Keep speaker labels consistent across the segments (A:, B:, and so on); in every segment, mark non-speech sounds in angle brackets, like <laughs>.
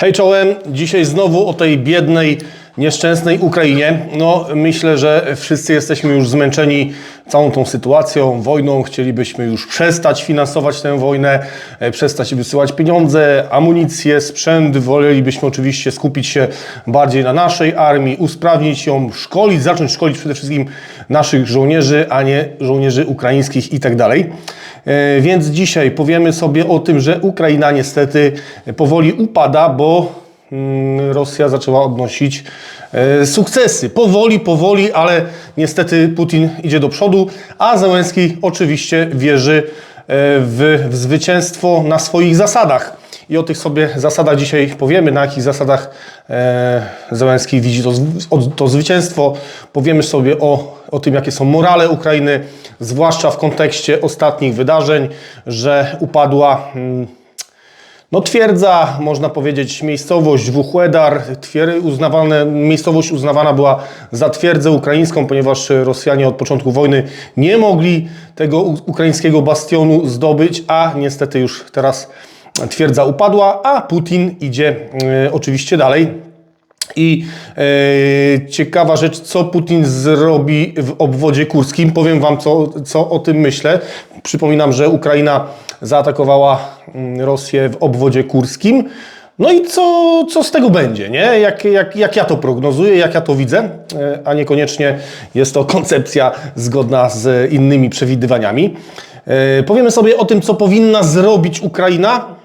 A: Hej czołem, dzisiaj znowu o tej biednej, nieszczęsnej Ukrainie. No myślę, że wszyscy jesteśmy już zmęczeni całą tą sytuacją, wojną. Chcielibyśmy już przestać finansować tę wojnę, e, przestać wysyłać pieniądze, amunicję, sprzęt. Wolelibyśmy oczywiście skupić się bardziej na naszej armii, usprawnić ją, szkolić, zacząć szkolić przede wszystkim naszych żołnierzy, a nie żołnierzy ukraińskich i tak dalej. E, Więc dzisiaj powiemy sobie o tym, że Ukraina niestety powoli upada, bo mm, Rosja zaczęła odnosić e, sukcesy. Powoli, powoli, ale niestety Putin idzie do przodu, a Zełenski oczywiście wierzy e, w, w zwycięstwo na swoich zasadach. I o tych sobie zasadach dzisiaj powiemy, na jakich zasadach e, Zełenski widzi to, to zwycięstwo. Powiemy sobie o, o tym, jakie są morale Ukrainy, zwłaszcza w kontekście ostatnich wydarzeń, że upadła mm, no twierdza, można powiedzieć, miejscowość Wuchłedar, uznawane, miejscowość uznawana była za twierdzę ukraińską, ponieważ Rosjanie od początku wojny nie mogli tego ukraińskiego bastionu zdobyć, a niestety już teraz twierdza upadła, a Putin idzie e, oczywiście dalej. I e, ciekawa rzecz, co Putin zrobi w obwodzie kurskim. Powiem Wam, co, co o tym myślę. Przypominam, że Ukraina zaatakowała mm, Rosję w obwodzie kurskim. No i co, co z tego będzie, nie? Jak, jak, jak ja to prognozuję, jak ja to widzę, e, a niekoniecznie jest to koncepcja zgodna z innymi przewidywaniami. Powiemy sobie o tym, co powinna zrobić Ukraina,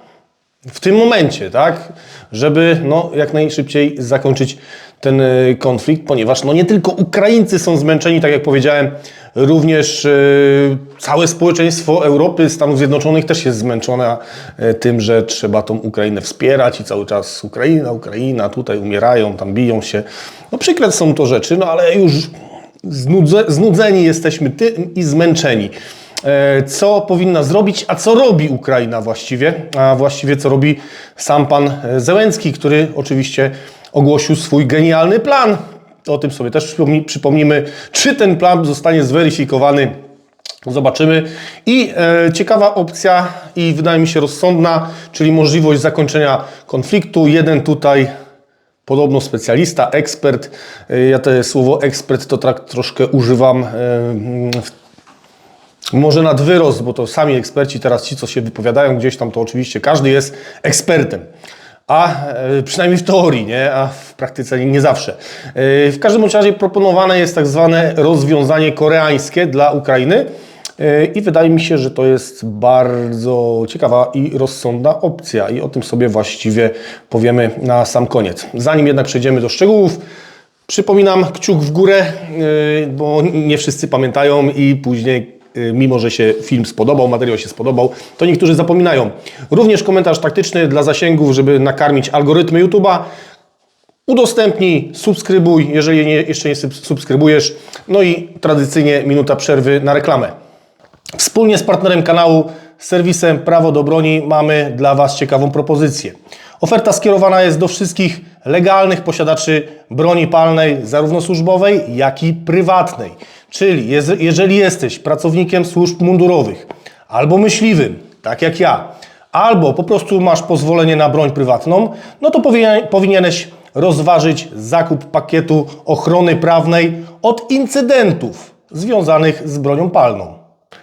A: w tym momencie, tak, żeby no, jak najszybciej zakończyć ten y, konflikt, ponieważ no, nie tylko Ukraińcy są zmęczeni, tak jak powiedziałem, również y, całe społeczeństwo Europy, Stanów Zjednoczonych też jest zmęczone y, tym, że trzeba tą Ukrainę wspierać i cały czas Ukraina, Ukraina, tutaj umierają, tam biją się. No przykre są to rzeczy, no ale już znudze, znudzeni jesteśmy tym i zmęczeni e, co powinna zrobić, a co robi Ukraina właściwie, a właściwie co robi sam pan e, Zełenski, który oczywiście ogłosił swój genialny plan. O tym sobie też przypomni, przypomnimy, czy ten plan zostanie zweryfikowany. Zobaczymy. I e, ciekawa opcja i wydaje mi się rozsądna, czyli możliwość zakończenia konfliktu. Jeden tutaj Podobno specjalista, ekspert. E, Ja to słowo ekspert to tak troszkę używam e, w może nad wyrost, bo to sami eksperci, teraz ci, co się wypowiadają gdzieś tam, to oczywiście każdy jest ekspertem. A e, przynajmniej w teorii, nie? a w praktyce nie, zawsze. E, w każdym razie proponowane jest tak zwane rozwiązanie koreańskie dla Ukrainy. E, I wydaje mi się, że to jest bardzo ciekawa i rozsądna opcja, i o tym sobie właściwie powiemy na sam koniec. Zanim jednak przejdziemy do szczegółów, Przypominam, kciuk w górę, bo nie wszyscy pamiętają i później, mimo że się film spodobał, materiał się spodobał, to niektórzy zapominają. Również komentarz taktyczny dla zasięgów, żeby nakarmić algorytmy YouTube'a. Udostępnij, subskrybuj, jeżeli nie, jeszcze nie sub- subskrybujesz. No i tradycyjnie minuta przerwy na reklamę. Wspólnie z partnerem kanału, serwisem Prawo do Broni, mamy dla Was ciekawą propozycję. Oferta skierowana jest do wszystkich legalnych posiadaczy broni palnej, zarówno służbowej, jak i prywatnej. Czyli jez- jeżeli jesteś pracownikiem służb mundurowych albo myśliwym, tak jak ja, albo po prostu masz pozwolenie na broń prywatną, no to powinien- powinieneś rozważyć zakup pakietu ochrony prawnej od incydentów związanych z bronią palną.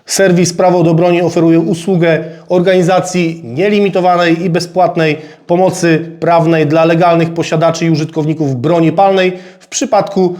A: Serwis Prawo do Broni oferuje usługę organizacji nielimitowanej i bezpłatnej pomocy prawnej dla legalnych posiadaczy i użytkowników broni palnej w przypadku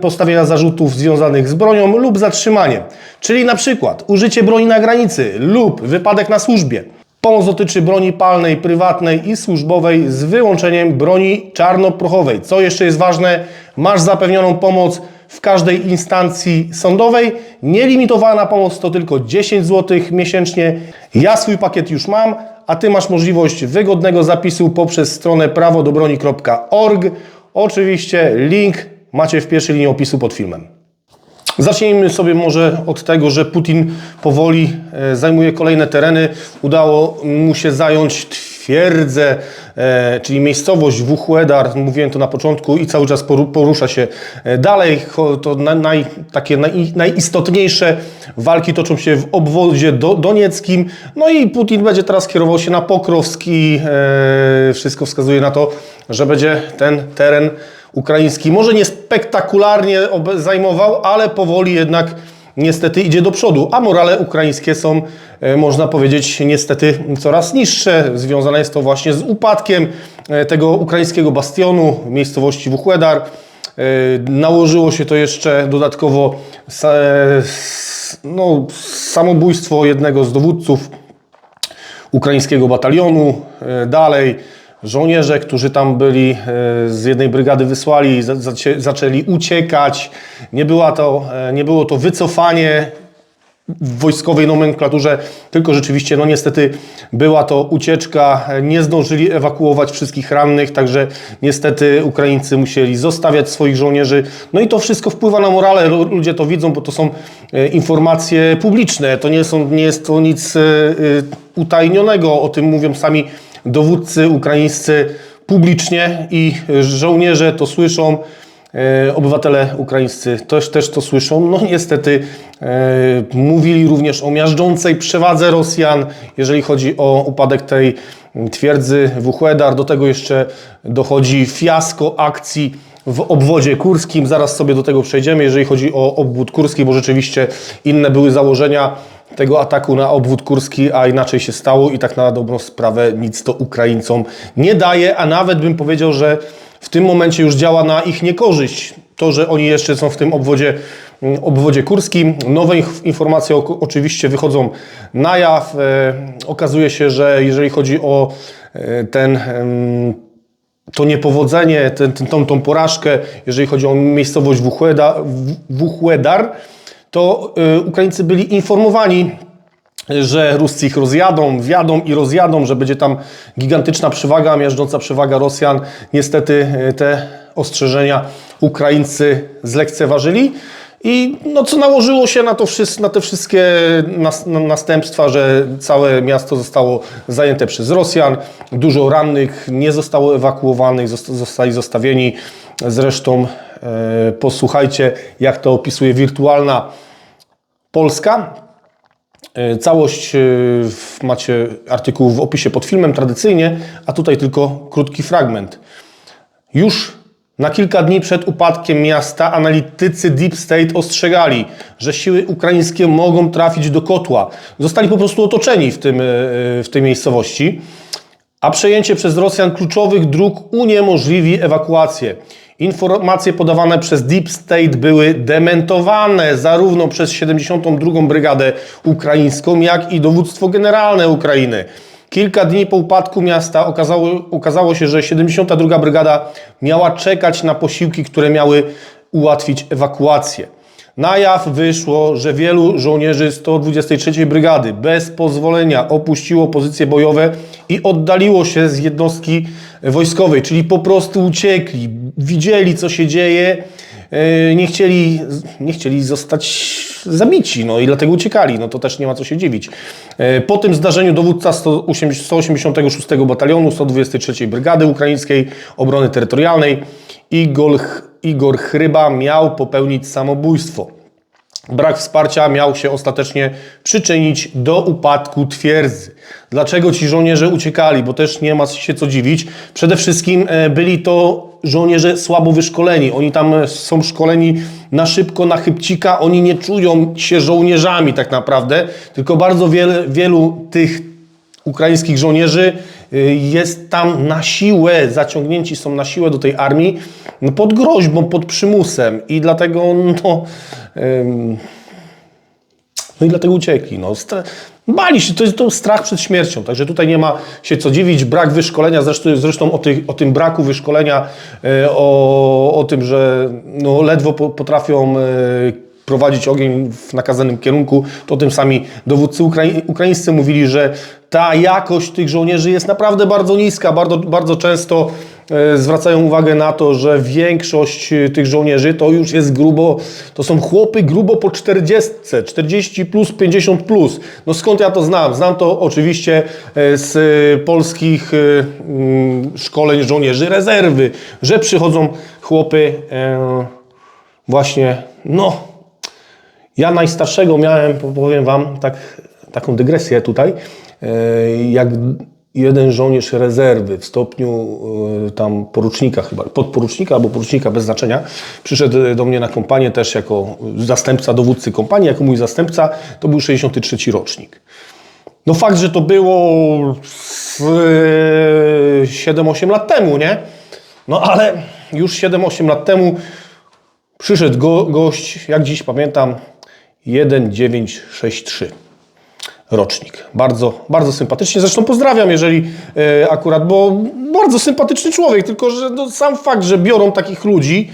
A: postawienia zarzutów związanych z bronią lub zatrzymaniem, czyli na przykład użycie broni na granicy lub wypadek na służbie. Pomoc dotyczy broni palnej, prywatnej i służbowej z wyłączeniem broni czarnoprochowej. Co jeszcze jest ważne, masz zapewnioną pomoc w każdej instancji sądowej. Nielimitowana pomoc to tylko 10 zł miesięcznie. Ja swój pakiet już mam, a Ty masz możliwość wygodnego zapisu poprzez stronę prawodobroni.org. Oczywiście link macie w pierwszej linii opisu pod filmem. Zacznijmy sobie może od tego, że Putin powoli e, zajmuje kolejne tereny. Udało mu się zająć twierdzę, e, czyli miejscowość Wuchłedar, mówiłem to na początku i cały czas poru- porusza się e, dalej. To na, naj, takie naj, najistotniejsze walki toczą się w obwodzie do, donieckim. No i Putin będzie teraz kierował się na Pokrowski. Wszystko wskazuje na to, że będzie ten teren ukraiński może nie spektakularnie zajmował, ale powoli jednak niestety idzie do przodu, a morale ukraińskie są, e, można powiedzieć, niestety coraz niższe. Związane jest to właśnie z upadkiem e, tego ukraińskiego bastionu miejscowości Wuchłedar. E, Nałożyło się to jeszcze dodatkowo no, samobójstwo jednego z dowódców ukraińskiego batalionu. Dalej żołnierze, którzy tam byli e, z jednej brygady wysłali, zaczęli uciekać. Nie, była to, e, nie było to wycofanie w wojskowej nomenklaturze, tylko rzeczywiście, no niestety była to ucieczka, nie zdążyli ewakuować wszystkich rannych, także niestety Ukraińcy musieli zostawiać swoich żołnierzy. No i to wszystko wpływa na morale, Lu- ludzie to widzą, bo to są e, informacje publiczne, to nie, są, nie jest to nic utajnionego, o tym mówią sami dowódcy ukraińscy publicznie i żołnierze to słyszą. E, Obywatele ukraińscy też, też to słyszą. No niestety e, mówili również o miażdżącej przewadze Rosjan, jeżeli chodzi o upadek tej twierdzy Wuchłedar. Do tego jeszcze dochodzi fiasko akcji w obwodzie kurskim. Zaraz sobie do tego przejdziemy, jeżeli chodzi o obwód kurski, bo rzeczywiście inne były założenia tego ataku na obwód kurski, a inaczej się stało i tak na dobrą sprawę nic to Ukraińcom nie daje, a nawet bym powiedział, że w tym momencie już działa na ich niekorzyść. To, że oni jeszcze są w tym obwodzie, mm, obwodzie kurskim. Nowe inf- informacje oczywiście wychodzą na jaw. E, okazuje się, że jeżeli chodzi o e, ten em, to niepowodzenie, tą porażkę, jeżeli chodzi o miejscowość Wuchłeda, Wuchłedar, to y, Ukraińcy byli informowani, że Ruscy ich rozjadą, wjadą i rozjadą, że będzie tam gigantyczna przewaga, miażdżąca przewaga Rosjan. Niestety y, te ostrzeżenia Ukraińcy zlekceważyli. I no, co nałożyło się na, to wszys- na te wszystkie nas- na- następstwa, że całe miasto zostało zajęte przez Rosjan, dużo rannych nie zostało ewakuowanych, zosta- zostali zostawieni. Zresztą posłuchajcie, jak to opisuje wirtualna Polska. E, Całość e, macie artykuł w opisie pod filmem tradycyjnie, a tutaj tylko krótki fragment. Już na kilka dni przed upadkiem miasta analitycy Deep State ostrzegali, że siły ukraińskie mogą trafić do kotła. Zostali po prostu otoczeni w, tym, e, w tej miejscowości, a przejęcie przez Rosjan kluczowych dróg uniemożliwi ewakuację. Informacje podawane przez Deep State były dementowane zarówno przez 72. Brygadę Ukraińską, jak i dowództwo generalne Ukrainy. Kilka dni po upadku miasta okazało, okazało się, że 72. Brygada miała czekać na posiłki, które miały ułatwić ewakuację. Na jaw wyszło, że wielu żołnierzy 123 Brygady bez pozwolenia opuściło pozycje bojowe i oddaliło się z jednostki wojskowej, czyli po prostu uciekli, widzieli co się dzieje, e, nie chcieli, nie chcieli zostać zabici, no i dlatego uciekali, no to też nie ma co się dziwić. E, Po tym zdarzeniu dowódca 180 186 Batalionu 123 Brygady Ukraińskiej Obrony Terytorialnej Igor, Igor Chryba miał popełnić samobójstwo. Brak wsparcia miał się ostatecznie przyczynić do upadku twierdzy. Dlaczego ci żołnierze uciekali? Bo też nie ma się co dziwić. Przede wszystkim e, byli to żołnierze słabo wyszkoleni. Oni tam e, są szkoleni na szybko, na chybcika. Oni nie czują się żołnierzami tak naprawdę, tylko bardzo wiele, wielu tych ukraińskich żołnierzy jest tam na siłę, zaciągnięci są na siłę do tej armii no pod groźbą, pod przymusem i dlatego no, no i dlatego uciekli. No. Bali się, to jest to strach przed śmiercią, także tutaj nie ma się co dziwić. Brak wyszkolenia, zresztą, zresztą o, tych, o tym braku wyszkolenia, e, o, o tym, że no, ledwo po, potrafią e, prowadzić ogień w nakazanym kierunku, to tym sami dowódcy ukrai- ukraińscy mówili, że ta jakość tych żołnierzy jest naprawdę bardzo niska. Bardzo, bardzo często e, zwracają uwagę na to, że większość e, tych żołnierzy to już jest grubo, to są chłopy grubo po 40, 40 plus, 50 plus. No skąd ja to znam? Znam to oczywiście e, z polskich mm, szkoleń żołnierzy rezerwy, że przychodzą chłopy właśnie, no ja najstarszego miałem, powiem Wam, tak, taką dygresję tutaj, jak jeden żołnierz rezerwy w stopniu e, tam porucznika chyba, podporucznika albo porucznika bez znaczenia, przyszedł do mnie na kompanię też jako zastępca dowódcy kompanii, jako mój zastępca, to był 63 rocznik. No fakt, że to było z, e, 7-8 lat temu, nie? No ale już 7-8 lat temu Przyszedł go, gość, jak dziś pamiętam, 1963 rocznik. Bardzo, bardzo sympatycznie. Zresztą pozdrawiam, jeżeli e, akurat, bo bardzo sympatyczny człowiek, tylko że no, sam fakt, że biorą takich ludzi,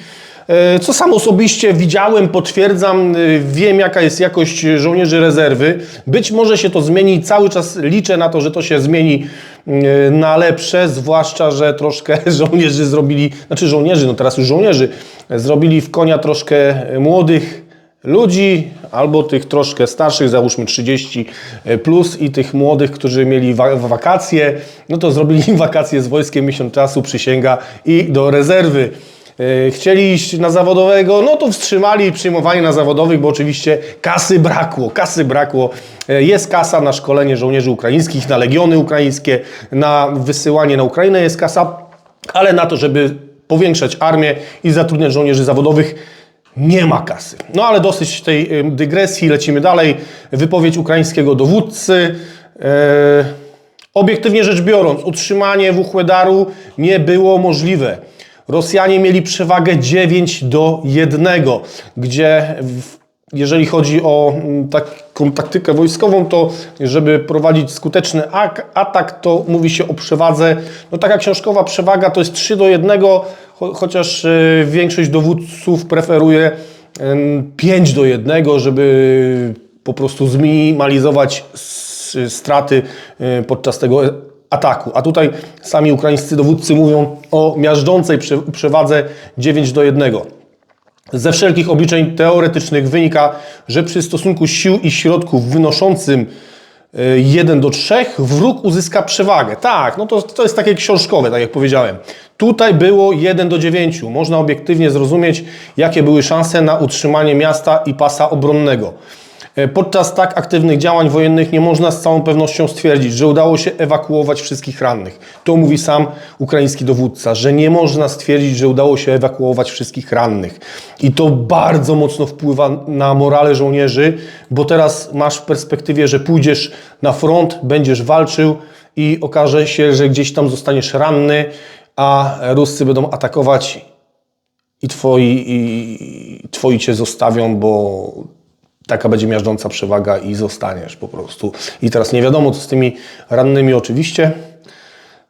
A: e, co sam osobiście widziałem, potwierdzam, e, wiem jaka jest jakość żołnierzy rezerwy. Być może się to zmieni cały czas liczę na to, że to się zmieni na lepsze, zwłaszcza, że troszkę <laughs> żołnierzy zrobili, znaczy żołnierzy, no teraz już żołnierzy, zrobili w konia troszkę młodych ludzi, albo tych troszkę starszych, załóżmy 30 plus i tych młodych, którzy mieli wa- wakacje, no to zrobili wakacje z wojskiem, miesiąc czasu, przysięga i do rezerwy. E, Chcieli iść na zawodowego, no to wstrzymali przyjmowanie na zawodowych, bo oczywiście kasy brakło, kasy brakło. E, Jest kasa na szkolenie żołnierzy ukraińskich, na legiony ukraińskie, na wysyłanie na Ukrainę jest kasa, ale na to, żeby powiększać armię i zatrudniać żołnierzy zawodowych, nie ma kasy. No ale dosyć tej ym, dygresji, lecimy dalej. Wypowiedź ukraińskiego dowódcy. E, obiektywnie rzecz biorąc, utrzymanie Wuchłedaru nie było możliwe. Rosjanie mieli przewagę 9 do 1, gdzie jeżeli chodzi o mm, taką taktykę wojskową, to żeby prowadzić skuteczny ak- atak, to mówi się o przewadze. No taka książkowa przewaga to jest 3 do 1, cho- chociaż y, większość dowódców preferuje ym, 5 do 1, żeby po prostu zminimalizować straty y, podczas tego ataku. A tutaj sami ukraińscy dowódcy mówią o miażdżącej prze- przewadze 9 do 1. Ze wszelkich obliczeń teoretycznych wynika, że przy stosunku sił i środków wynoszącym y, 1 do 3 wróg uzyska przewagę. Tak, no to, to jest takie książkowe, tak jak powiedziałem. Tutaj było 1 do 9. Można obiektywnie zrozumieć, jakie były szanse na utrzymanie miasta i pasa obronnego. E, Podczas tak aktywnych działań wojennych nie można z całą pewnością stwierdzić, że udało się ewakuować wszystkich rannych. To mówi sam ukraiński dowódca, że nie można stwierdzić, że udało się ewakuować wszystkich rannych. I to bardzo mocno wpływa na morale żołnierzy, bo teraz masz w perspektywie, że pójdziesz na front, będziesz walczył i okaże się, że gdzieś tam zostaniesz ranny, a Ruscy będą atakować i twoi, i twoi cię zostawią, bo taka będzie miażdżąca przewaga i zostaniesz po prostu. I teraz nie wiadomo, co z tymi rannymi oczywiście.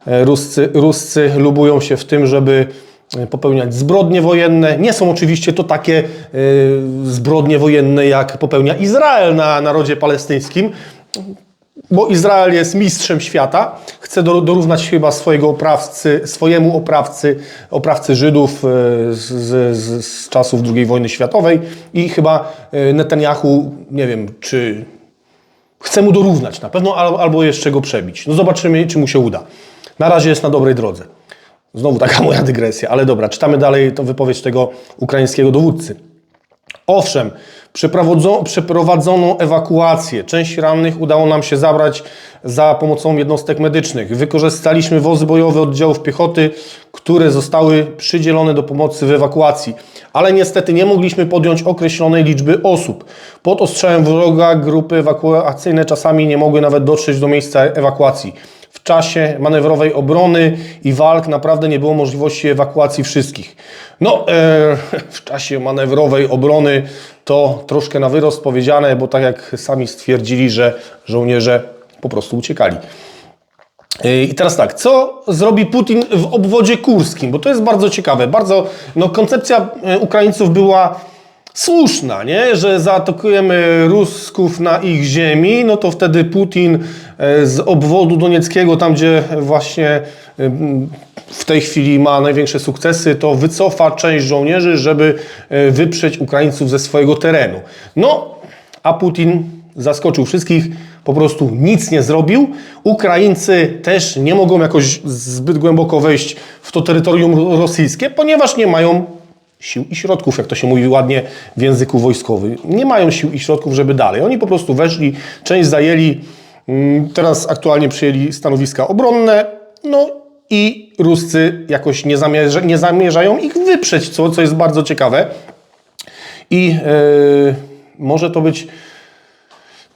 A: E, Ruscy, Ruscy lubują się w tym, żeby e, popełniać zbrodnie wojenne. Nie są oczywiście to takie e, zbrodnie wojenne, jak popełnia Izrael na narodzie palestyńskim, bo Izrael jest mistrzem świata, chce do- dorównać chyba swojego oprawcy, swojemu oprawcy, oprawcy Żydów e, z, z, z, czasów II wojny światowej i chyba e, Netanyahu, nie wiem, czy chce mu dorównać na pewno, al- albo jeszcze go przebić. No zobaczymy, czy mu się uda. Na razie jest na dobrej drodze. Znowu taka <laughs> moja dygresja, ale dobra, czytamy dalej tą wypowiedź tego ukraińskiego dowódcy. Owszem, przeprowadzo- przeprowadzono ewakuację. Część rannych udało nam się zabrać za pomocą jednostek medycznych. Wykorzystaliśmy wozy bojowe oddziałów piechoty, które zostały przydzielone do pomocy w ewakuacji. Ale niestety nie mogliśmy podjąć określonej liczby osób. Pod ostrzałem wroga grupy ewakuacyjne czasami nie mogły nawet dotrzeć do miejsca ewakuacji. W czasie manewrowej obrony i walk naprawdę nie było możliwości ewakuacji wszystkich. No, e, <laughs> w czasie manewrowej obrony to troszkę na wyrost powiedziane, bo tak jak sami stwierdzili, że żołnierze po prostu uciekali. E, I teraz tak, co zrobi Putin w obwodzie kurskim? Bo to jest bardzo ciekawe. Bardzo, no, koncepcja e, Ukraińców była słuszna, nie? że zaatakujemy Rusków na ich ziemi, no to wtedy Putin z obwodu donieckiego, tam gdzie właśnie em, w tej chwili ma największe sukcesy, to wycofa część żołnierzy, żeby e, wyprzeć Ukraińców ze swojego terenu. No, a Putin zaskoczył wszystkich, po prostu nic nie zrobił. Ukraińcy też nie mogą jakoś zbyt głęboko wejść w to terytorium rosyjskie, ponieważ nie mają sił i środków, jak to się mówi ładnie w języku wojskowym. Nie mają sił i środków, żeby dalej. Oni po prostu weszli, część zajęli, teraz aktualnie przyjęli stanowiska obronne, no i Ruscy jakoś nie, zamierza, nie zamierzają ich wyprzeć, co, co jest bardzo ciekawe. I e, może to być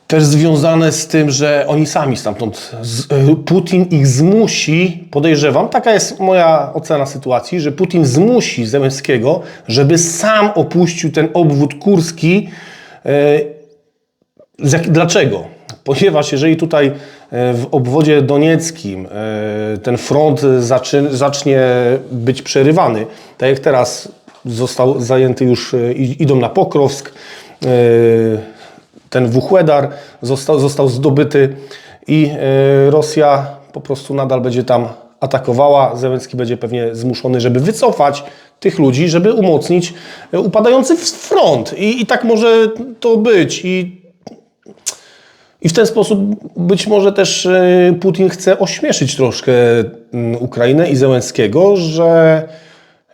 A: też związane z tym, że oni sami stamtąd, z, e, Putin ich zmusi, podejrzewam, taka jest moja ocena sytuacji, że Putin zmusi Zełenskiego, żeby sam opuścił ten obwód kurski. Z jak, dlaczego? Ponieważ jeżeli tutaj e, w obwodzie donieckim e, ten front zacznie być przerywany, tak jak teraz został zajęty już, e, idą na Pokrowsk, ten Wuchłedar został, został zdobyty i Rosja po prostu nadal będzie tam atakowała. Zełenski będzie pewnie zmuszony, żeby wycofać tych ludzi, żeby umocnić upadający front. I, I tak może to być. I i w ten sposób być może też e, Putin chce ośmieszyć troszkę mm, Ukrainę i Zełenskiego, że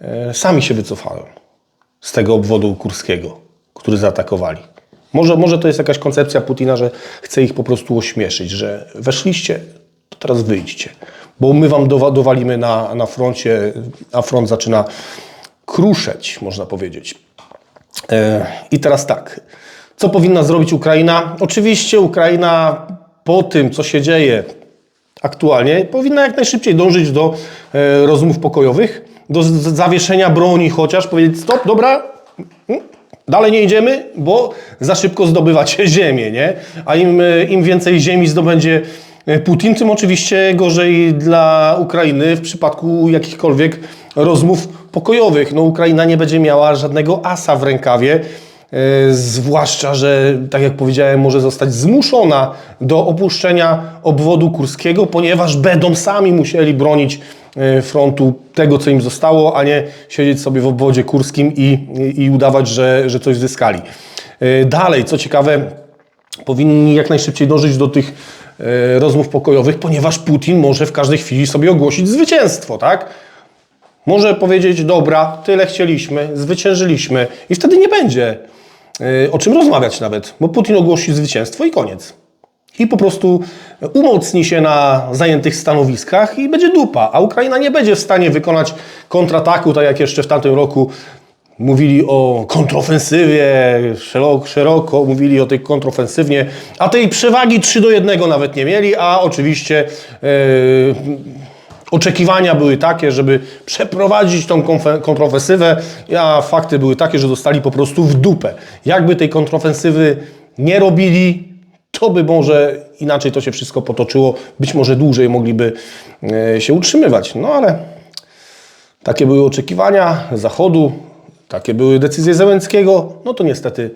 A: e, sami się wycofają z tego obwodu kurskiego, który zaatakowali. Może, może to jest jakaś koncepcja Putina, że chce ich po prostu ośmieszyć, że weszliście, to teraz wyjdźcie, bo my wam dowa- dowalimy na, na froncie, a front zaczyna kruszeć, można powiedzieć. E, I teraz tak. Co powinna zrobić Ukraina? Oczywiście Ukraina po tym, co się dzieje aktualnie, powinna jak najszybciej dążyć do e, rozmów pokojowych, do zawieszenia broni chociaż, powiedzieć stop, dobra, mm, dalej nie idziemy, bo za szybko zdobywacie <laughs> ziemię, nie? A im, e, im więcej ziemi zdobędzie e, Putin, tym oczywiście gorzej dla Ukrainy w przypadku jakichkolwiek rozmów pokojowych. No Ukraina nie będzie miała żadnego asa w rękawie, Zwłaszcza, że tak jak powiedziałem, może zostać zmuszona do opuszczenia obwodu kurskiego, ponieważ będą sami musieli bronić e, frontu tego, co im zostało, a nie siedzieć sobie w obwodzie kurskim i, i, udawać, że, że coś zyskali. E, Dalej, co ciekawe, powinni jak najszybciej dążyć do tych e, rozmów pokojowych, ponieważ Putin może w każdej chwili sobie ogłosić zwycięstwo, tak? Może powiedzieć, dobra, tyle chcieliśmy, zwyciężyliśmy i wtedy nie będzie o czym rozmawiać nawet, bo Putin ogłosi zwycięstwo i koniec. I po prostu umocni się na zajętych stanowiskach i będzie dupa, a Ukraina nie będzie w stanie wykonać kontrataku, tak jak jeszcze w tamtym roku mówili o kontrofensywie, szeroko, szeroko mówili o tej kontrofensywnie, a tej przewagi 3 do 1 nawet nie mieli, a oczywiście yy, oczekiwania były takie, żeby przeprowadzić tą kontrofensywę, a fakty były takie, że dostali po prostu w dupę. Jakby tej kontrofensywy nie robili, to by może inaczej to się wszystko potoczyło, być może dłużej mogliby e, się utrzymywać. No ale takie były oczekiwania Zachodu, takie były decyzje Zełenskiego, no to niestety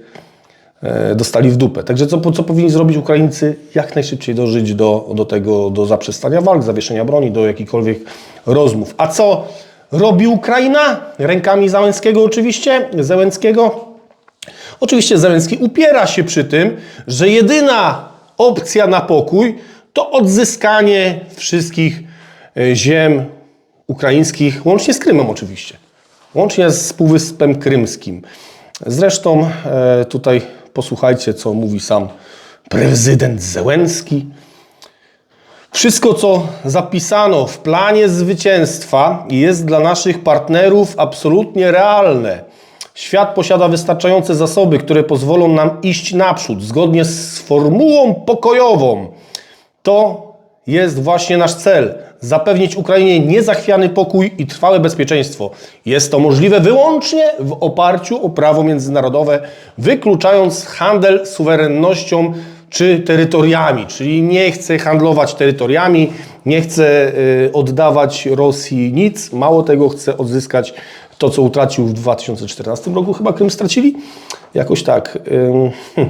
A: dostali w dupę. Także co, co powinni zrobić Ukraińcy? Jak najszybciej dożyć do, do tego, do zaprzestania walk, zawieszenia broni, do jakichkolwiek rozmów. A co robi Ukraina? Rękami Załęckiego oczywiście, Zełenskiego. Oczywiście Zełenski upiera się przy tym, że jedyna opcja na pokój to odzyskanie wszystkich e, ziem ukraińskich, łącznie z Krymem oczywiście. Łącznie z Półwyspem Krymskim. Zresztą e, tutaj posłuchajcie, co mówi sam prezydent Zełenski. Wszystko, co zapisano w planie zwycięstwa, jest dla naszych partnerów absolutnie realne. Świat posiada wystarczające zasoby, które pozwolą nam iść naprzód zgodnie z formułą pokojową. To jest właśnie nasz cel. Zapewnić Ukrainie niezachwiany pokój i trwałe bezpieczeństwo. Jest to możliwe wyłącznie w oparciu o prawo międzynarodowe, wykluczając handel suwerennością czy terytoriami. Czyli nie chce handlować terytoriami, nie chce y, oddawać Rosji nic. Mało tego, chce odzyskać to, co utracił w 2014 roku. Chyba Krym stracili? Jakoś tak. Hm.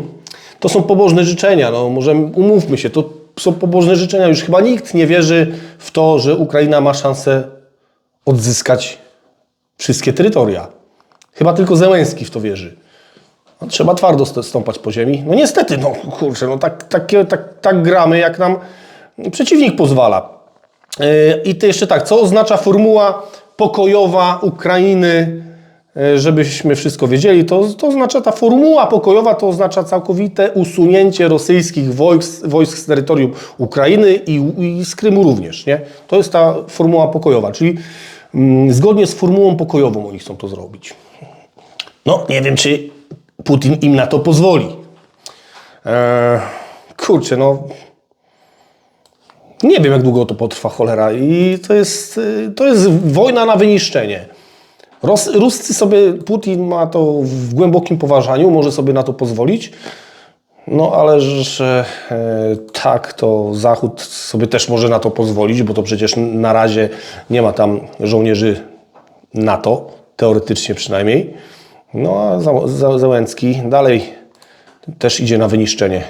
A: To są pobożne życzenia. No, może umówmy się, to są pobożne życzenia. Już chyba nikt nie wierzy w to, że Ukraina ma szansę odzyskać wszystkie terytoria. Chyba tylko Zełenski w to wierzy. No, trzeba twardo st- stąpać po ziemi. No niestety, no kurczę, no tak, takie, tak, tak gramy, jak nam przeciwnik pozwala. Yy, I to jeszcze tak, co oznacza formuła pokojowa Ukrainy, żebyśmy wszystko wiedzieli, to, to oznacza ta formuła pokojowa, to oznacza całkowite usunięcie rosyjskich wojsk, wojsk z terytorium Ukrainy i, i z Krymu również, nie? To jest ta formuła pokojowa, czyli mm, zgodnie z formułą pokojową oni chcą to zrobić. No, nie wiem, czy Putin im na to pozwoli. Eee, kurczę, no. Nie wiem, jak długo to potrwa, cholera. I to jest, y, to jest wojna na wyniszczenie. Ros, Ruscy sobie, Putin ma to w głębokim poważaniu, może sobie na to pozwolić. No, ale że e, tak, to Zachód sobie też może na to pozwolić, bo to przecież na razie nie ma tam żołnierzy NATO, teoretycznie przynajmniej. No a Załęcki dalej też idzie na wyniszczenie.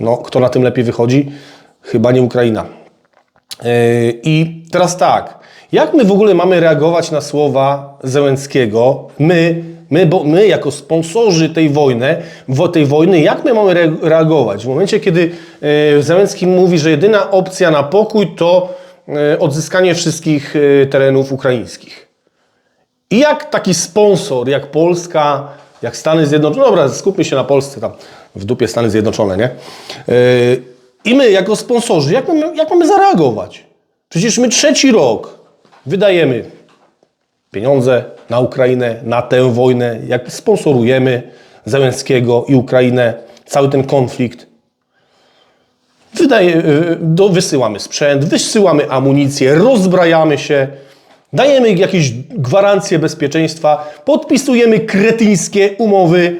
A: No, kto na tym lepiej wychodzi? Chyba nie Ukraina. Yy, I teraz tak, jak my w ogóle mamy reagować na słowa Zełenskiego? My, my, bo my jako sponsorzy tej wojny, wo- tej wojny, jak my mamy re- reagować? W momencie, kiedy yy, Zełenski mówi, że jedyna opcja na pokój to yy, odzyskanie wszystkich yy, terenów ukraińskich. I jak taki sponsor, jak Polska, jak Stany Zjednoczone, dobra, skupmy się na Polsce, tam w dupie Stany Zjednoczone, nie? I my, jako sponsorzy, jak mamy, jak mamy zareagować? Przecież my trzeci rok wydajemy pieniądze na Ukrainę, na tę wojnę, jak sponsorujemy Zełenskiego i Ukrainę, cały ten konflikt. Wydaje, y, do, wysyłamy sprzęt, wysyłamy amunicję, rozbrajamy się, dajemy jakieś gwarancje bezpieczeństwa, podpisujemy kretyńskie umowy,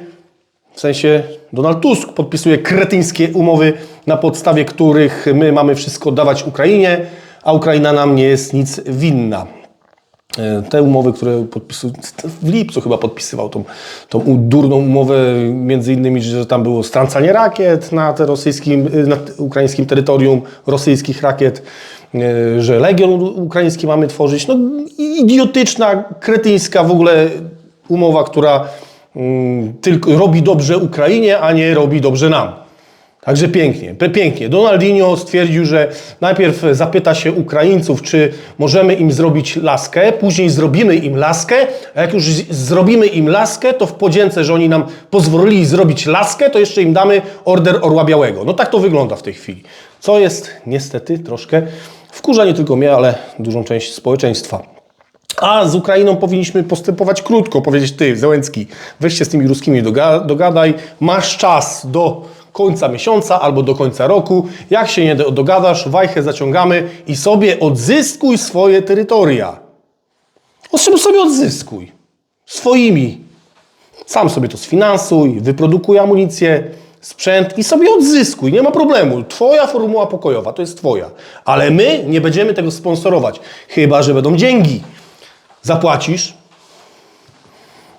A: w sensie Donald Tusk podpisuje kretyńskie umowy, na podstawie których my mamy wszystko dawać Ukrainie, Ukraina nam nie jest nic winna. E, Te umowy, które w lipcu chyba podpisywał tą, tą durną umowę, między innymi, że tam było strącanie rakiet na, te rosyjskim, y, na ukraińskim terytorium, rosyjskich rakiet, e, że legion ukraiński mamy tworzyć. No idiotyczna, kretyńska w ogóle umowa, która mm, tylko robi dobrze Ukrainie, a nie robi dobrze nam. Także pięknie, pięknie. Donaldinho stwierdził, że najpierw zapyta się Ukraińców, czy możemy im zrobić laskę, później zrobimy im laskę, a jak już zrobimy im laskę, to w podzięce, że oni nam pozwolili zrobić laskę, to jeszcze im damy order Orła Białego. No tak to wygląda w tej chwili. Co jest niestety troszkę wkurza nie tylko mnie, ale dużą część społeczeństwa. A z Ukrainą powinniśmy postępować krótko, powiedzieć ty, Zełenski, weź się z tymi ruskimi doga- dogadaj, masz czas do końca miesiąca albo do końca roku. Jak się nie do- dogadasz, wajchę zaciągamy i sobie odzyskuj swoje terytoria. Owszem, sobie odzyskuj. Swoimi. Sam sobie to sfinansuj, wyprodukuj amunicję, sprzęt i sobie odzyskuj. Nie ma problemu. Twoja formuła pokojowa to jest twoja. Ale my nie będziemy tego sponsorować. Chyba, że będą dzięki. Zapłacisz.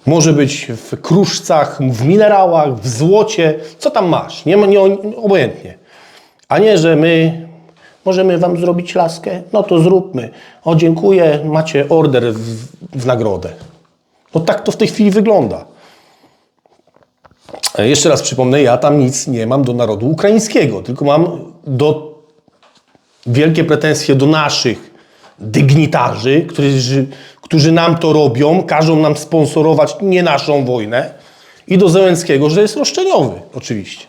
A: Może być w kruszcach, w minerałach, w złocie. Co tam masz? Nie, nie, obojętnie. A nie, że my możemy wam zrobić laskę. No to zróbmy. O, dziękuję. Macie order w, w nagrodę. No tak to w tej chwili wygląda. E, Jeszcze raz przypomnę, ja tam nic nie mam do narodu ukraińskiego, tylko mam do wielkie pretensje do naszych dygnitarzy, którzy, którzy nam to robią, każą nam sponsorować nie naszą wojnę i do Zełenskiego, że jest roszczeniowy oczywiście.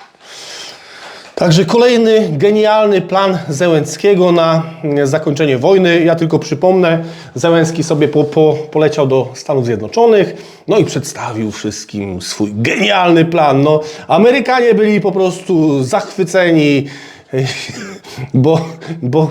A: Także kolejny genialny plan Zełenskiego na mm, zakończenie wojny. Ja tylko przypomnę, Zełenski sobie po, po, poleciał do Stanów Zjednoczonych, no i przedstawił wszystkim swój genialny plan. No, Amerykanie byli po prostu zachwyceni, bo, bo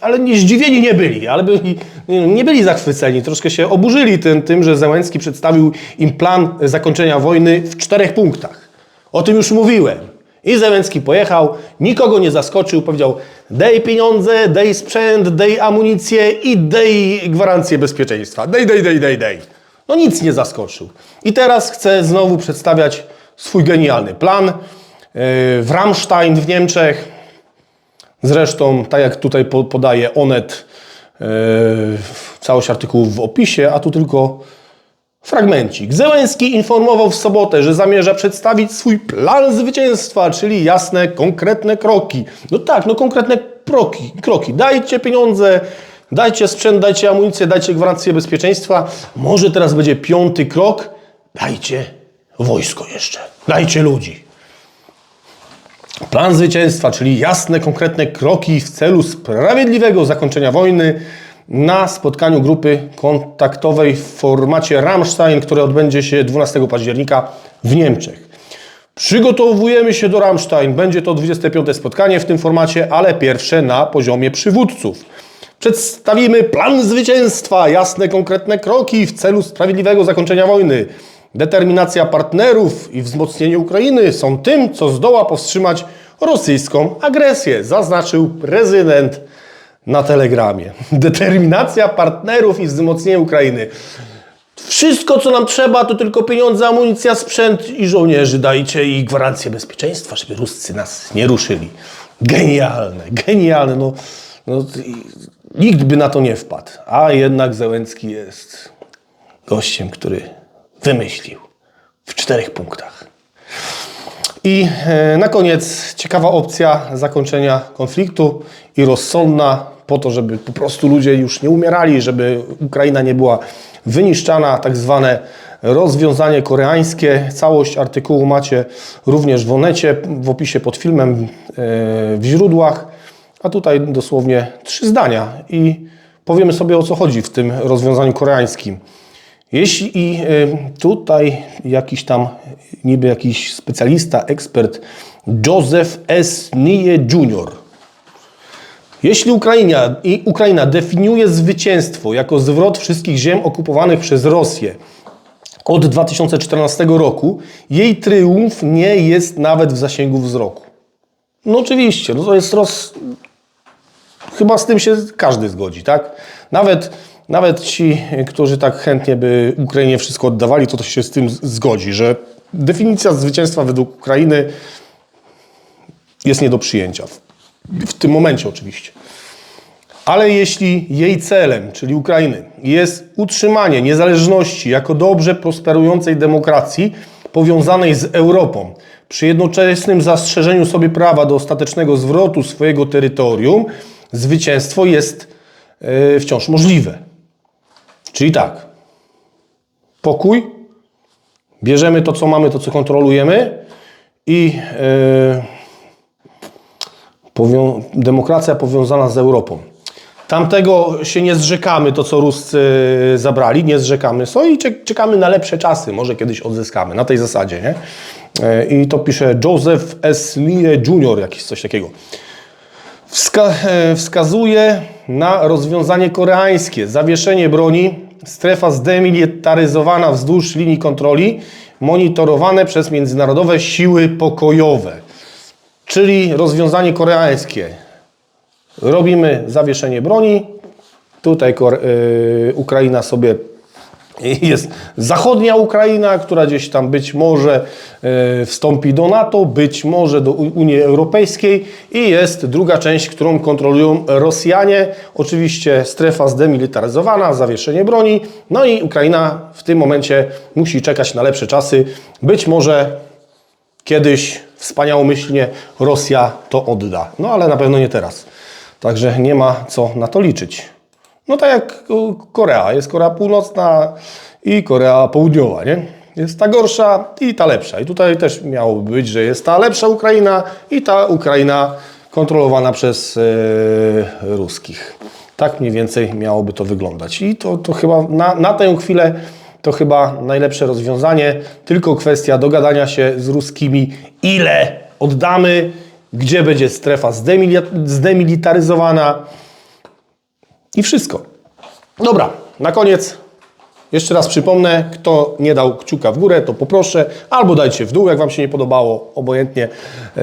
A: ale nie zdziwieni nie byli, ale byli, nie byli zachwyceni. Troszkę się oburzyli tym, tym, że Zełenski przedstawił im plan zakończenia wojny w czterech punktach. O tym już mówiłem. I Zełenski pojechał, nikogo nie zaskoczył, powiedział daj pieniądze, daj sprzęt, daj amunicję i daj gwarancję bezpieczeństwa. Daj, daj, daj, daj, daj. No nic nie zaskoczył. I teraz chce znowu przedstawiać swój genialny plan. Yy, W Ramstein w Niemczech Zresztą, tak jak tutaj po- podaje Onet, yy, całość artykułów w opisie, a tu tylko fragmencik. Zełenski informował w sobotę, że zamierza przedstawić swój plan zwycięstwa, czyli jasne, konkretne kroki. No tak, no konkretne kroki. kroki. Dajcie pieniądze, dajcie sprzęt, dajcie amunicję, dajcie gwarancję bezpieczeństwa. Może teraz będzie piąty krok. Dajcie wojsko jeszcze. Dajcie ludzi. Plan zwycięstwa, czyli jasne, konkretne kroki w celu sprawiedliwego zakończenia wojny na spotkaniu grupy kontaktowej w formacie Rammstein, które odbędzie się 12 października w Niemczech. Przygotowujemy się do Rammstein. Będzie to 25. spotkanie w tym formacie, ale pierwsze na poziomie przywódców. Przedstawimy plan zwycięstwa, jasne, konkretne kroki w celu sprawiedliwego zakończenia wojny. Determinacja partnerów i wzmocnienie Ukrainy są tym, co zdoła powstrzymać rosyjską agresję, zaznaczył prezydent na telegramie. <laughs> Determinacja partnerów i wzmocnienie Ukrainy. Wszystko, co nam trzeba, to tylko pieniądze, amunicja, sprzęt i żołnierzy. Dajcie i gwarancję bezpieczeństwa, żeby Ruscy nas nie ruszyli. Genialne, genialne. No, no, nikt by na to nie wpadł. A jednak Zełenski jest gościem, który wymyślił w czterech punktach. I e, na koniec ciekawa opcja zakończenia konfliktu i rozsądna po to, żeby po prostu ludzie już nie umierali, żeby Ukraina nie była wyniszczana, tak zwane rozwiązanie koreańskie. Całość artykułu macie również w Onecie, w opisie pod filmem, e, w źródłach, a tutaj dosłownie trzy zdania i powiemy sobie o co chodzi w tym rozwiązaniu koreańskim. Jeśli i y, tutaj jakiś tam niby jakiś specjalista, ekspert Joseph S. Nie Jr. Jeśli Ukraina, i Ukraina definiuje zwycięstwo jako zwrot wszystkich ziem okupowanych przez Rosję od 2014 roku, jej triumf nie jest nawet w zasięgu wzroku. No oczywiście, no to jest roz, chyba z tym się każdy zgodzi, tak? Nawet, nawet ci, którzy tak chętnie by Ukrainie wszystko oddawali, to, to się z tym zgodzi, że definicja zwycięstwa według Ukrainy jest nie do przyjęcia. W, w tym momencie oczywiście. Ale jeśli jej celem, czyli Ukrainy, jest utrzymanie niezależności jako dobrze prosperującej demokracji powiązanej z Europą, przy jednoczesnym zastrzeżeniu sobie prawa do ostatecznego zwrotu swojego terytorium, zwycięstwo jest e, wciąż możliwe. Czyli tak, pokój, bierzemy to, co mamy, to, co kontrolujemy i e, powią- demokracja powiązana z Europą. Tamtego się nie zrzekamy, to co Ruscy zabrali, nie zrzekamy so i czek- czekamy na lepsze czasy, może kiedyś odzyskamy, na tej zasadzie, nie? E, I to pisze Joseph S. Nie Jr., jakiś coś takiego. Wska e, wskazuje na rozwiązanie koreańskie, zawieszenie broni, strefa zdemilitaryzowana wzdłuż linii kontroli, monitorowane przez międzynarodowe siły pokojowe. Czyli rozwiązanie koreańskie. Robimy zawieszenie broni. Tutaj y, Ukraina sobie jest zachodnia Ukraina, która gdzieś tam być może y, wstąpi do NATO, być może do Unii Europejskiej i jest druga część, którą kontrolują Rosjanie. Oczywiście strefa zdemilitaryzowana, zawieszenie broni. No i Ukraina w tym momencie musi czekać na lepsze czasy. Być może kiedyś wspaniałomyślnie Rosja to odda. No ale na pewno nie teraz. Także nie ma co na to liczyć. No tak jak u, Korea. Jest Korea Północna i Korea Południowa, nie? Jest ta gorsza i ta lepsza. I tutaj też miałoby być, że jest ta lepsza Ukraina i ta Ukraina kontrolowana przez e, ruskich. Tak mniej więcej miałoby to wyglądać. I to, to chyba na, na tę chwilę to chyba najlepsze rozwiązanie. Tylko kwestia dogadania się z ruskimi, ile oddamy, gdzie będzie strefa zdemili- zdemilitaryzowana i wszystko. Dobra, na koniec jeszcze raz przypomnę, kto nie dał kciuka w górę, to poproszę, albo dajcie w dół, jak Wam się nie podobało, obojętnie. E,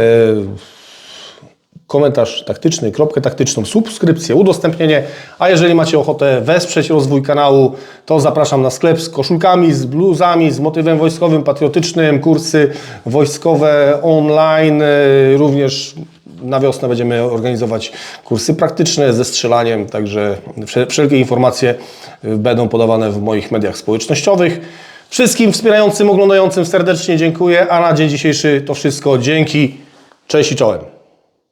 A: komentarz taktyczny, kropkę taktyczną, subskrypcję, udostępnienie. A jeżeli macie ochotę wesprzeć rozwój kanału, to zapraszam na sklep z koszulkami, z bluzami, z motywem wojskowym, patriotycznym, kursy wojskowe online, y, również Na wiosnę będziemy organizować kursy praktyczne ze strzelaniem, także wsze- wszelkie informacje y, będą podawane w moich mediach społecznościowych. Wszystkim wspierającym, oglądającym serdecznie dziękuję, a na dzień dzisiejszy to wszystko. Dzięki, cześć i czołem.